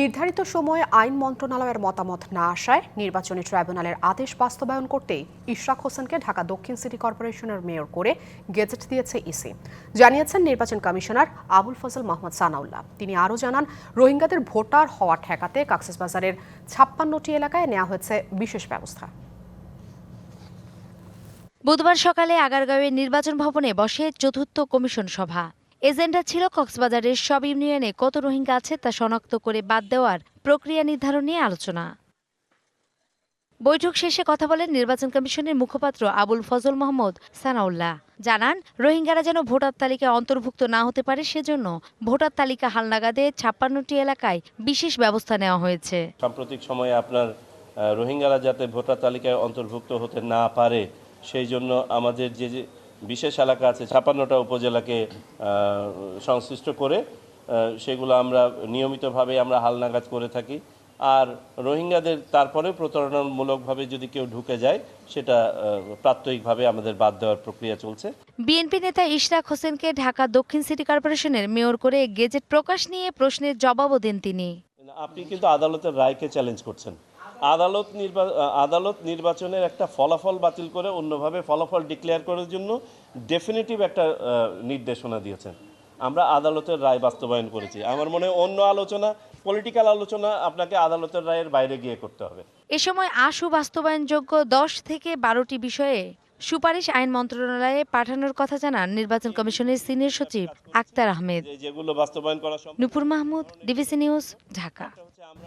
নির্ধারিত সময়ে আইন মন্ত্রণালয়ের মতামত না আসায় নির্বাচনী ট্রাইব্যুনালের আদেশ বাস্তবায়ন করতেই ইশরাক হোসেনকে ঢাকা দক্ষিণ সিটি কর্পোরেশনের মেয়র করে গেজেট দিয়েছে ইসি। জানিয়েছেন নির্বাচন কমিশনার আবুল ফজল মোহাম্মদ সানাউল্লাহ। তিনি আরও জানান, রোহিঙ্গাদের ভোটার হওয়া ঠেকাতে কক্সবাজারের ছাপ্পান্নটি এলাকায় নেওয়া হয়েছে বিশেষ ব্যবস্থা। বুধবার সকালে আগারগাঁওয়ের নির্বাচন ভবনে বসে চতুর্থ কমিশন সভা। এজেন্ডা ছিল কক্সবাজারের সব ইউনিয়নে কত রোহিঙ্গা আছে তা শনাক্ত করে বাদ দেওয়ার প্রক্রিয়া নির্ধারণ নিয়ে আলোচনা। বৈঠক শেষে কথা বলেন নির্বাচন কমিশনের মুখপাত্র আবুল ফজল মোহাম্মদ সানাউল্লাহ। জানান, রোহিঙ্গারা যেন ভোটার তালিকায় অন্তর্ভুক্ত না হতে পারে সেজন্য ভোটার তালিকা হালনাগাদে ছাপ্পান্নটি এলাকায় বিশেষ ব্যবস্থা নেওয়া হয়েছে। সাম্প্রতিক সময়ে আপনার রোহিঙ্গারা যাতে ভোটার তালিকায় অন্তর্ভুক্ত হতে না পারে, সেই জন্য আমাদের যে বিশেষ এলাকা আছে ছাপান্নটা উপজেলাকে সংশ্লিষ্ট করে সেগুলো আমরা নিয়মিতভাবে আমরা হালনাগাদ করে থাকি। আর রোহিঙ্গাদের তারপরেও প্রতারণামূলকভাবে যদি কেউ ঢুকে যায় সেটা প্রাত্যহিকভাবে আমাদের বাদ দেওয়ার প্রক্রিয়া চলছে। বিএনপি নেতা ইশরাক হোসেনকে ঢাকা দক্ষিণ সিটি কর্পোরেশনের মেয়র করে গেজেট প্রকাশ নিয়ে প্রশ্নের জবাবও দেন তিনি। আপনি কিন্তু আদালতের রায়কে চ্যালেঞ্জ করছেন। আদালত নির্বা আদালত নির্বাচনের একটা ফলাফল বাতিল করে অন্যভাবে ফলাফল ডিক্লেয়ার করার জন্য ডেফিনেটিভ একটা নির্দেশনা দিয়েছেন। আমরা আদালতের রায় বাস্তবায়ন করেছি। আমার মনে হয় অন্য আলোচনা পলিটিক্যাল আলোচনা আপনাকে আদালতের রায়ের বাইরে গিয়ে করতে হবে। এ সময় আশু বাস্তবায়নযোগ্য দশ থেকে বারোটি বিষয়ে সুপারিশ আইন মন্ত্রণালয়ে পাঠানোর কথা জানান নির্বাচন কমিশনের সিনিয়র সচিব আক্তার আহমেদ। যেগুলো বাস্তবায়ন করা নুপুর মাহমুদ ডিবিসি নিউজ ঢাকা।